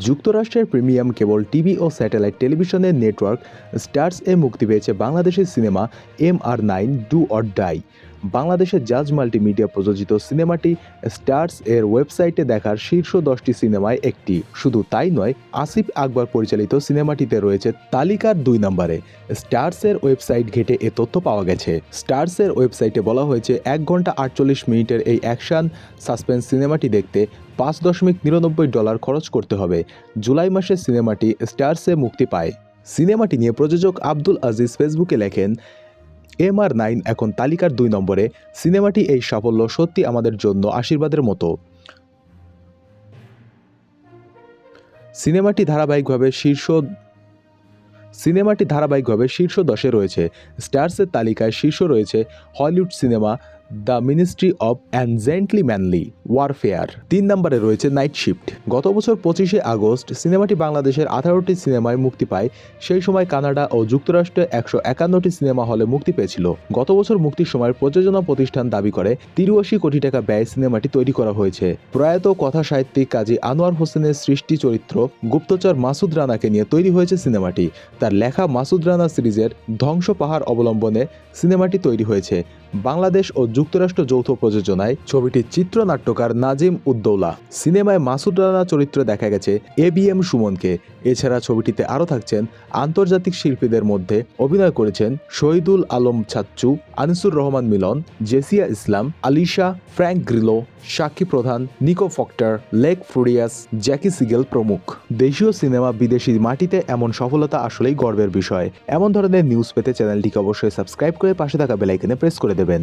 যুক্তরাষ্ট্রের premium cable TV ও satellite টেলিভিশনের নেটওয়ার্ক স্টার্স এ মুক্তি পেয়েছে বাংলাদেশের cinema M R nine, do or die. বাংলাদেশের জাজ মাল্টিমিডিয়া প্রযোজিত সিনেমাটি স্টার্স এর ওয়েবসাইটে দেখার শীর্ষ দশটি সিনেমায় একটি। শুধু তাই নয়, আসিফ আকবর পরিচালিত সিনেমাটিতে রয়েছে তালিকার দুই নম্বরে। স্টার্সের ওয়েবসাইট ঘেটে এ তথ্য পাওয়া গেছে। স্টার্সের ওয়েবসাইটে বলা হয়েছে, এক ঘণ্টা আটচল্লিশ মিনিটের এই অ্যাকশন সাসপেন্স সিনেমাটি দেখতে পাঁচ দশমিক নিরানব্বই ডলার খরচ করতে হবে। জুলাই মাসে সিনেমাটি স্টার্সে মুক্তি পায়। সিনেমাটি নিয়ে প্রযোজক আব্দুল আজিজ ফেসবুকে লেখেন এম আর নাইন এখন তালিকার দুই নম্বরে। সিনেমাটি এই সাফল্য সত্যি আমাদের জন্য আশীর্বাদের মতো। সিনেমাটি ধারাবাহিকভাবে শীর্ষ সিনেমাটি ধারাবাহিকভাবে শীর্ষ দশে রয়েছে। স্টার্সের তালিকায় শীর্ষ রয়েছে Hollywood cinema the ministry of ungentlemanly warfare. তিন নম্বরে রয়েছে নাইট শিফট। গত বছর পঁচিশে আগস্ট সিনেমাটি বাংলাদেশের আঠারোটি সিনেমায় মুক্তি পায়। সেই সময় কানাডা ও যুক্তরাষ্ট্রে একশো একান্নটি সিনেমা হলে মুক্তি পেয়েছিল। গত বছর মুক্তির সময় প্রযোজনা প্রতিষ্ঠান দাবি করে তিরাশি কোটি টাকা ব্যয় সিনেমাটি তৈরি করা হয়েছে। প্রয়াত কথা সাহিত্যিক কাজী আনোয়ার হোসেনের সৃষ্টি চরিত্র গুপ্তচর মাসুদ রানাকে নিয়ে তৈরি হয়েছে সিনেমাটি। তার লেখা মাসুদ রানা সিরিজের ধ্বংস পাহাড় অবলম্বনে সিনেমাটি তৈরি হয়েছে। বাংলাদেশ ও যুক্তরাষ্ট্র যৌথ প্রযোজনায় ছবিটির চিত্রনাট্যকার নাজিম উদ্দৌলা। সিনেমায় মাসুদ রানা চরিত্রে দেখা গেছে এ বি এম সুমনকে। এছাড়া ছবিটিতে আরও থাকছেন আন্তর্জাতিক শিল্পীদের মধ্যে অভিনয় করেছেন Shahidul Alam Sachchu, Anisur Rahman Milon, Jesia Islam, Alisha, Frank Grillo, Sakshi Pradhan, Nico ফক্টার লেক ফ্রুডিয়াস জ্যাকি সিগেল প্রমুখ। দেশীয় সিনেমা বিদেশি মাটিতে এমন সফলতা আসলেই গর্বের বিষয়। এমন ধরনের নিউজ পেতে চ্যানেলটিকে অবশ্যই সাবস্ক্রাইব করে পাশে থাকা বেলাইকনে প্রেস করে দেবেন।